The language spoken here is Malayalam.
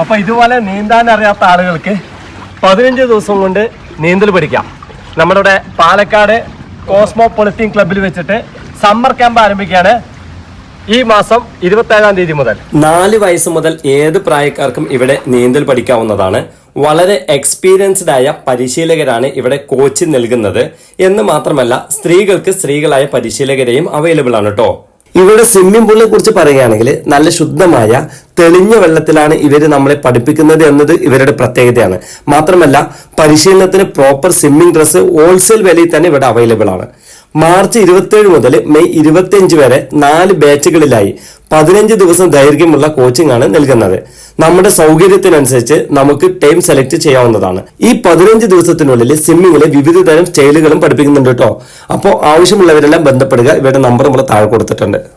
അപ്പൊ ഇതുപോലെ നീന്താൻ അറിയാത്ത ആളുകൾക്ക് പതിനഞ്ച് ദിവസം കൊണ്ട് നീന്തൽ പഠിക്കാം. നമ്മുടെ ഇവിടെ പാലക്കാട് കോസ്മോപൊളിറ്റീൻ ക്ലബിൽ വെച്ചിട്ട് സമ്മർ ക്യാമ്പ് ആരംഭിക്കുകയാണ്. ഈ മാസം ഇരുപത്തേഴാം തീയതി മുതൽ. നാല് വയസ്സ് മുതൽ ഏത് പ്രായക്കാർക്കും ഇവിടെ നീന്തൽ പഠിക്കാവുന്നതാണ്. വളരെ എക്സ്പീരിയൻസ്ഡ് ആയ പരിശീലകരാണ് ഇവിടെ കോച്ച് നൽകുന്നത്. എന്ന് മാത്രമല്ല സ്ത്രീകൾക്ക് സ്ത്രീകളായ പരിശീലകരെയും അവൈലബിൾ ആണ് കേട്ടോ ഇവിടെ സ്വിമ്മിംഗ് പൂളിനെ കുറിച്ച് പറയുകയാണെങ്കിൽ നല്ല ശുദ്ധമായ തെളിഞ്ഞ വെള്ളത്തിലാണ് ഇവർ നമ്മളെ പഠിപ്പിക്കുന്നത് എന്നത് ഇവരുടെ പ്രത്യേകതയാണ്. മാത്രമല്ല പരിശീലനത്തിന് പ്രോപ്പർ സ്വിമ്മിംഗ് ഡ്രസ്സ് ഹോൾസെയിൽ വിലയിൽ തന്നെ ഇവിടെ അവൈലബിൾ ആണ്. മാർച്ച് ഇരുപത്തേഴ് മുതൽ മെയ് ഇരുപത്തിയഞ്ച് വരെ നാല് ബാച്ചുകളിലായി പതിനഞ്ച് ദിവസം ദൈർഘ്യമുള്ള കോച്ചിങ് ആണ് നൽകുന്നത്. നമ്മുടെ സൗകര്യത്തിനനുസരിച്ച് നമുക്ക് ടൈം സെലക്ട് ചെയ്യാവുന്നതാണ്. ഈ പതിനഞ്ച് ദിവസത്തിനുള്ളിൽ സ്വിമ്മിങ്ങിലെ വിവിധ തരം സ്റ്റൈലുകളും പഠിപ്പിക്കുന്നുണ്ട് കേട്ടോ. അപ്പോൾ ആവശ്യമുള്ളവരെല്ലാം ബന്ധപ്പെടുക. ഇവരുടെ നമ്പർ നമ്മൾ താഴെ കൊടുത്തിട്ടുണ്ട്.